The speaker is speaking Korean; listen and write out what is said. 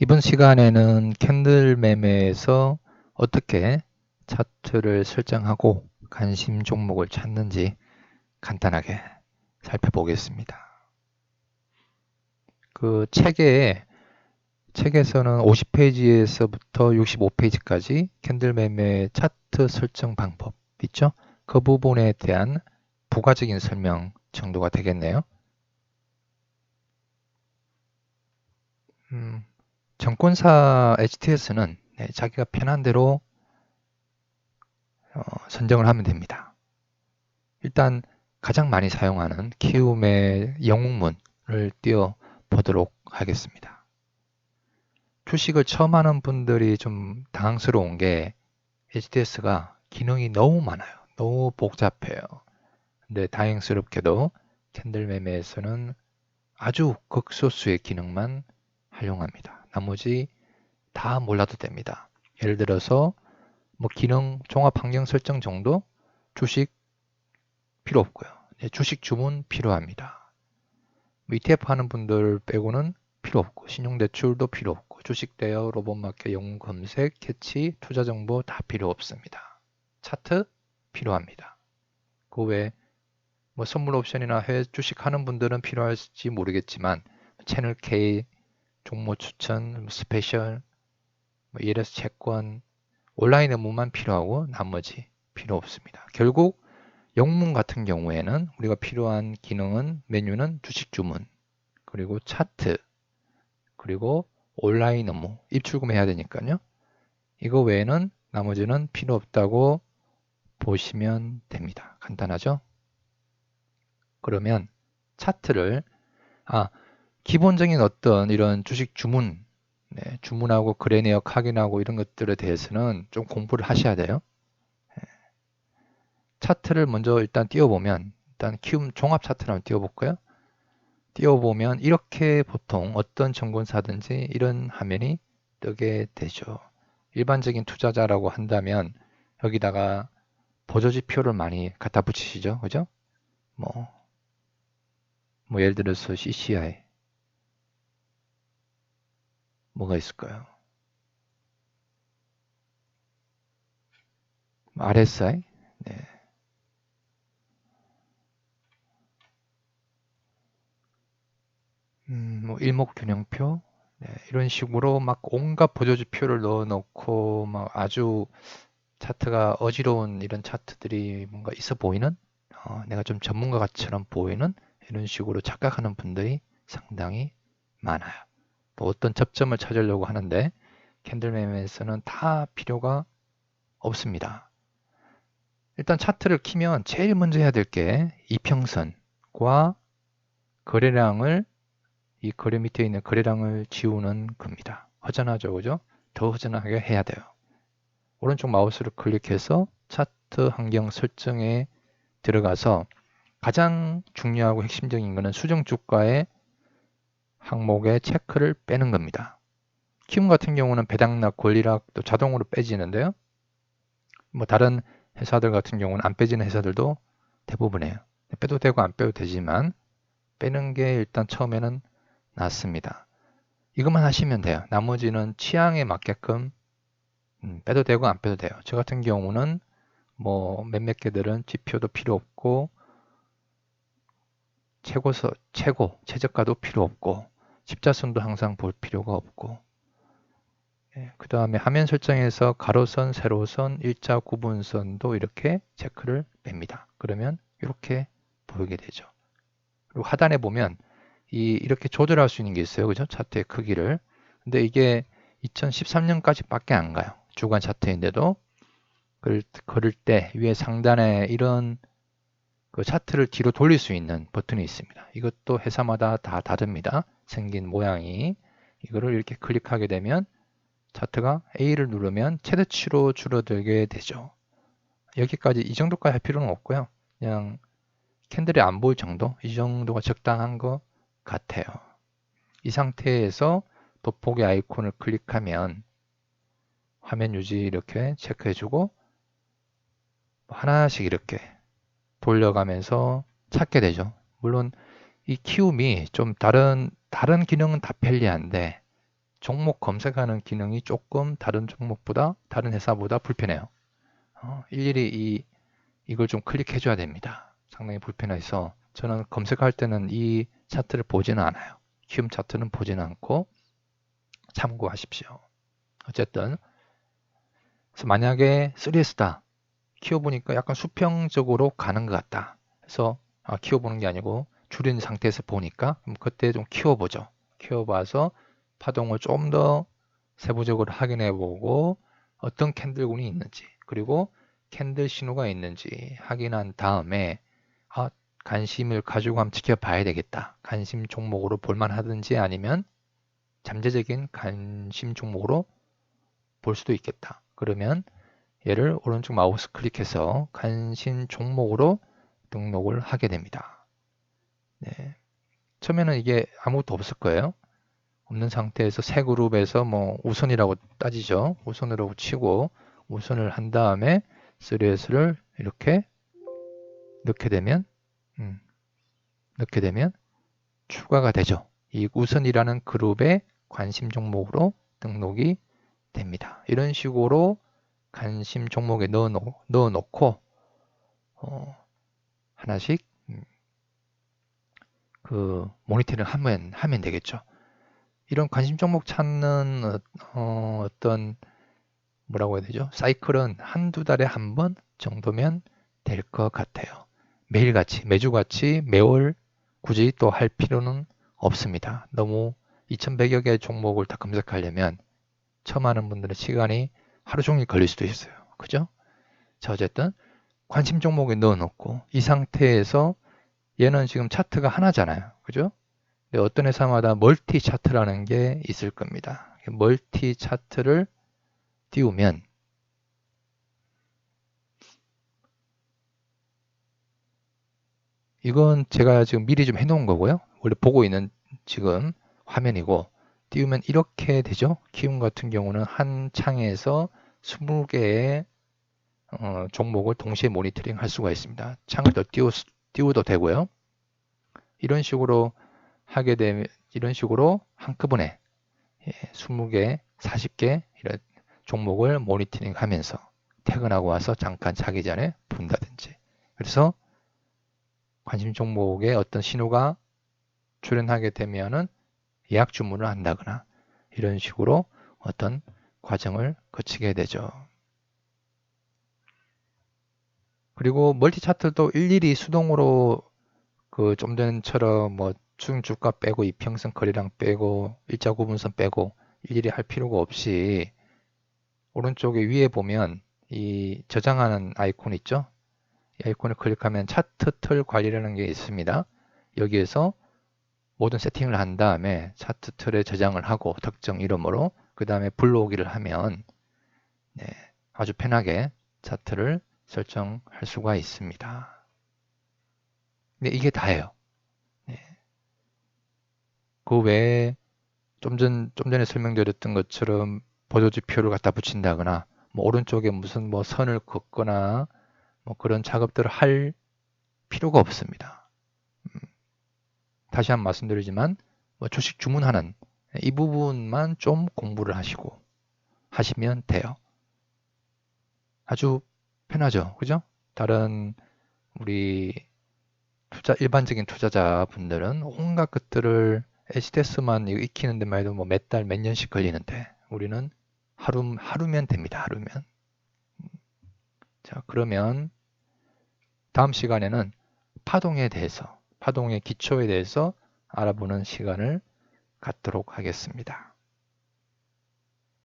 이번 시간에는 캔들 매매에서 어떻게 차트를 설정하고 관심 종목을 찾는지 간단하게 살펴보겠습니다. 그 책에 책에서는 50페이지에서부터 65페이지까지 캔들 매매 차트 설정 방법 있죠? 그 부분에 대한 부가적인 설명 정도가 되겠네요. 음, 정권사 HTS는 네, 자기가 편한 대로 어, 선정을 하면 됩니다. 일단 가장 많이 사용하는 키움의 영웅문을 띄워 보도록 하겠습니다. 주식을 처음 하는 분들이 좀 당황스러운 게 HTS가 기능이 너무 많아요. 너무 복잡해요. 근데 다행스럽게도 캔들 매매에서는 아주 극소수의 기능만 활용합니다. 나머지 다 몰라도 됩니다. 예를 들어서 뭐 기능 종합 환경 설정 정도 주식 필요 없고요. 주식 주문 필요합니다. 뭐 ETF 하는 분들 빼고는 필요 없고 신용대출도 필요 없고 주식 대여, 로봇마켓, 영웅 검색, 캐치, 투자 정보 다 필요 없습니다. 차트 필요합니다. 그 외에 뭐 선물 옵션이나 해외 주식 하는 분들은 필요할지 모르겠지만 채널 K, 종목 추천, 뭐 스페셜, 뭐 들어서 채권, 온라인 업무만 필요하고 나머지 필요 없습니다. 결국 영문 같은 경우에는 우리가 필요한 기능은 메뉴는 주식 주문, 그리고 차트, 그리고 온라인 업무, 입출금 해야 되니까요. 이거 외에는 나머지는 필요 없다고 보시면 됩니다. 간단하죠? 그러면 차트를 아 기본적인 어떤 이런 주식 주문 네, 주문하고 거래 내역 확인하고 이런 것들에 대해서는 좀 공부를 하셔야 돼요. 네. 차트를 먼저 일단 띄워보면 일단 키움 종합 차트를 한번 띄워볼까요? 띄워보면 이렇게 보통 어떤 정권사든지 이런 화면이 뜨게 되죠. 일반적인 투자자라고 한다면 여기다가 보조지표를 많이 갖다 붙이시죠. 그죠? 뭐, 뭐 예를 들어서 CCI 뭐가 있을까요? RSI? 네. 음, 뭐 일목균형표? 네, 이런 식으로 막 온갖 보조지표를 넣어놓고 막 아주 차트가 어지러운 이런 차트들이 뭔가 있어 보이는 어, 내가 좀 전문가처럼 보이는 이런 식으로 착각하는 분들이 상당히 많아요. 뭐 어떤 접점을 찾으려고 하는데 캔들매매에서는 다 필요가 없습니다. 일단 차트를 키면 제일 먼저 해야 될 게 이평선과 거래량을 이 거래 밑에 있는 거래량을 지우는 겁니다. 허전하죠, 그죠? 더 허전하게 해야 돼요. 오른쪽 마우스를 클릭해서 차트 환경 설정에 들어가서 가장 중요하고 핵심적인 것은 수정 주가의 항목의 체크를 빼는 겁니다. 키움 같은 경우는 배당락, 권리락도 자동으로 빼지는데요. 뭐 다른 회사들 같은 경우는 안 빼지는 회사들도 대부분이에요. 빼도 되고 안 빼도 되지만 빼는 게 일단 처음에는 낫습니다. 이것만 하시면 돼요. 나머지는 취향에 맞게끔 음, 빼도 되고 안 빼도 돼요. 저 같은 경우는 뭐 몇몇 개들은 지표도 필요 없고 최고서 최고 최저가도 필요 없고 십자선도 항상 볼 필요가 없고 예, 그 다음에 화면 설정에서 가로선, 세로선, 일자 구분선도 이렇게 체크를 뺍니다. 그러면 이렇게 보이게 되죠. 그리고 하단에 보면 이 이렇게 조절할 수 있는 게 있어요. 그죠? 차트의 크기를. 근데 이게 2013년까지 밖에 안 가요. 주간 차트인데도 글, 걸을 때 위에 상단에 이런 그 차트를 뒤로 돌릴 수 있는 버튼이 있습니다. 이것도 회사마다 다 다릅니다. 생긴 모양이 이거를 이렇게 클릭하게 되면 차트가 A를 누르면 최대치로 줄어들게 되죠. 여기까지 이 정도까지 할 필요는 없고요. 그냥 캔들이 안 보일 정도 이 정도가 적당한 것 같아요. 이 상태에서 돋보기 아이콘을 클릭하면 화면 유지 이렇게 체크해주고 하나씩 이렇게 돌려가면서 찾게 되죠. 물론 이 키움이 좀 다른 다른 기능은 다 편리한데 종목 검색하는 기능이 조금 다른 종목보다 다른 회사보다 불편해요. 어, 일일이 이 이걸 좀 클릭해 줘야 됩니다. 상당히 불편해서 저는 검색할 때는 이 차트를 보지는 않아요. 키움 차트는 보지는 않고 참고하십시오. 어쨌든 그래서 만약에 3S다 키워보니까 약간 수평적으로 가는 것 같다. 그래서 아, 키워보는 게 아니고 줄인 상태에서 보니까 그때 좀 키워보죠. 키워봐서 파동을 좀 더 세부적으로 확인해 보고 어떤 캔들군이 있는지 그리고 캔들 신호가 있는지 확인한 다음에 아, 관심을 가지고 한번 지켜봐야 되겠다. 관심 종목으로 볼만 하든지 아니면 잠재적인 관심 종목으로 볼 수도 있겠다. 그러면 얘를 오른쪽 마우스 클릭해서 관심 종목으로 등록을 하게 됩니다. 네. 처음에는 이게 아무것도 없을 거예요. 없는 상태에서 새 그룹에서 뭐 우선이라고 따지죠. 우선으로 치고 우선을 한 다음에 3S를 이렇게 넣게 되면 음, 넣게 되면 추가가 되죠. 이 우선이라는 그룹의 관심 종목으로 등록이 됩니다. 이런 식으로 관심 종목에 넣어, 놓, 넣어 놓고 어, 하나씩 음, 그 모니터링 하면 하면 되겠죠. 이런 관심 종목 찾는 어, 어떤 뭐라고 해야 되죠? 사이클은 한두 달에 한 번 정도면 될 것 같아요. 매일같이, 매주같이, 매월 굳이 또 할 필요는 없습니다. 너무 2100여 개의 종목을 다 검색하려면 처음 하는 분들은 시간이 하루 종일 걸릴 수도 있어요. 그죠? 자, 어쨌든 관심 종목에 넣어 놓고 이 상태에서 얘는 지금 차트가 하나잖아요. 그죠? 근데 어떤 회사마다 멀티 차트라는 게 있을 겁니다. 멀티 차트를 띄우면 이건 제가 지금 미리 좀 해놓은 거고요. 원래 보고 있는 지금 화면이고 띄우면 이렇게 되죠. 키움 같은 경우는 한 창에서 20개의 어, 종목을 동시에 모니터링 할 수가 있습니다. 창을 더 띄우, 띄워도 되고요. 이런 식으로 하게 되면 이런 식으로 한꺼번에 예, 20개, 40개 이런 종목을 모니터링 하면서 퇴근하고 와서 잠깐 자기 전에 본다든지 그래서 관심 종목에 어떤 신호가 출현하게 되면은 예약 주문을 한다거나 이런 식으로 어떤 과정을 거치게 되죠. 그리고 멀티 차트도 일일이 수동으로 그 좀 전처럼 뭐 중주가 빼고 이평선 거리랑 빼고 일자 구분선 빼고 일일이 할 필요가 없이 오른쪽에 위에 보면 이 저장하는 아이콘 있죠? 이 아이콘을 클릭하면 차트 틀 관리라는 게 있습니다. 여기에서 모든 세팅을 한 다음에 차트 틀에 저장을 하고 특정 이름으로 그 다음에 불러오기를 하면 네, 아주 편하게 차트를 설정할 수가 있습니다. 네, 이게 다예요. 네. 그 외에 좀, 전, 좀 전에 설명드렸던 것처럼 보조지표를 갖다 붙인다거나 뭐 오른쪽에 무슨 뭐 선을 긋거나 뭐 그런 작업들을 할 필요가 없습니다. 음, 다시 한 번 말씀드리지만 뭐 주식 주문하는 이 부분만 좀 공부를 하시고 하시면 돼요. 아주 편하죠. 그죠? 다른 우리 투자 일반적인 투자자 분들은 온갖 것들을 HTS만 익히는 데만 해도 뭐 몇 달, 몇 년씩 걸리는데 우리는 하루, 하루면 됩니다. 하루면. 자, 그러면 다음 시간에는 파동에 대해서, 파동의 기초에 대해서 알아보는 시간을 갖도록 하겠습니다.